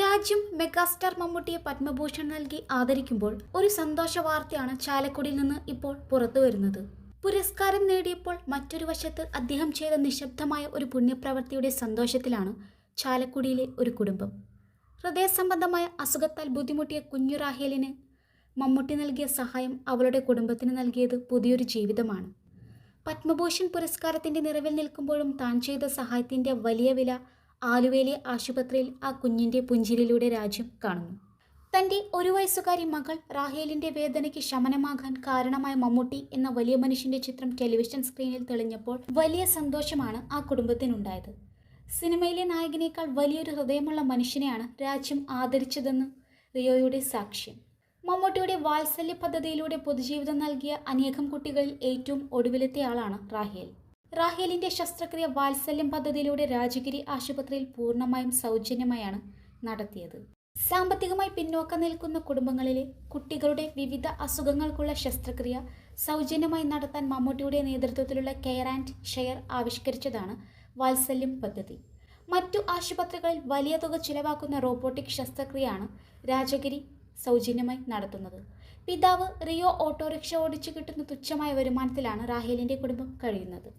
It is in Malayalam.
രാജ്യം മെഗാസ്റ്റാർ മമ്മൂട്ടിയെ പത്മഭൂഷൺ നൽകി ആദരിക്കുമ്പോൾ ഒരു സന്തോഷ വാർത്തയാണ് ചാലക്കുടിയിൽ നിന്ന് ഇപ്പോൾ പുറത്തു വരുന്നത്. പുരസ്കാരം നേടിയപ്പോൾ മറ്റൊരു വശത്ത് അദ്ദേഹം ചെയ്ത നിശബ്ദമായ ഒരു പുണ്യപ്രവൃത്തിയുടെ സന്തോഷത്തിലാണ് ചാലക്കുടിയിലെ ഒരു കുടുംബം. ഹൃദയ സംബന്ധമായ അസുഖത്താൽ ബുദ്ധിമുട്ടിയ കുഞ്ഞു റാഹേലിന് മമ്മൂട്ടി നൽകിയ സഹായം അവളുടെ കുടുംബത്തിന് നൽകിയത് പുതിയൊരു ജീവിതമാണ്. പത്മഭൂഷൺ പുരസ്കാരത്തിന്റെ നിറവിൽ നിൽക്കുമ്പോഴും താൻ ചെയ്ത സഹായത്തിന്റെ വലിയ വില ആലുവയിലെ ആശുപത്രിയിൽ ആ കുഞ്ഞിന്റെ പുഞ്ചിരിയിലൂടെ രാജ്യം കാണുന്നു. തന്റെ ഒരു വയസ്സുകാരി മകൾ റാഹേലിന്റെ വേദനയ്ക്ക് ശമനമാകാൻ കാരണമായ മമ്മൂട്ടി എന്ന വലിയ മനുഷ്യന്റെ ചിത്രം ടെലിവിഷൻ സ്ക്രീനിൽ തെളിഞ്ഞപ്പോൾ വലിയ സന്തോഷമാണ് ആ കുടുംബത്തിനുണ്ടായത്. സിനിമയിലെ നായകനേക്കാൾ വലിയൊരു ഹൃദയമുള്ള മനുഷ്യനെയാണ് രാജ്യം ആദരിച്ചതെന്ന് റിയോയുടെ സാക്ഷ്യം. മമ്മൂട്ടിയുടെ വാത്സല്യ പദ്ധതിയിലൂടെ പൊതുജീവിതം നൽകിയ അനേകം കുട്ടികളിൽ ഏറ്റവും ഒടുവിലത്തെ ആളാണ് റാഹേൽ. റാഹേലിന്റെ ശസ്ത്രക്രിയ വാത്സല്യം പദ്ധതിയിലൂടെ രാജഗിരി ആശുപത്രിയിൽ പൂർണമായും സൗജന്യമായാണ് നടത്തിയത്. സാമ്പത്തികമായി പിന്നോക്കം നിൽക്കുന്ന കുടുംബങ്ങളിലെ കുട്ടികളുടെ വിവിധ അസുഖങ്ങൾക്കുള്ള ശസ്ത്രക്രിയ സൗജന്യമായി നടത്താൻ മമ്മൂട്ടിയുടെ നേതൃത്വത്തിലുള്ള കെയർ ആൻഡ് ഷെയർ ആവിഷ്കരിച്ചതാണ് വാത്സല്യം പദ്ധതി. മറ്റു ആശുപത്രികളിൽ വലിയ തുക ചിലവാക്കുന്ന റോബോട്ടിക് ശസ്ത്രക്രിയയാണ് രാജഗിരി സൗജന്യമായി നടത്തുന്നത്. പിതാവ് റിയോ ഓട്ടോറിക്ഷ ഓടിച്ചു കിട്ടുന്ന തുച്ഛമായ വരുമാനത്തിലാണ് റാഹേലിന്റെ കുടുംബം കഴിയുന്നത്.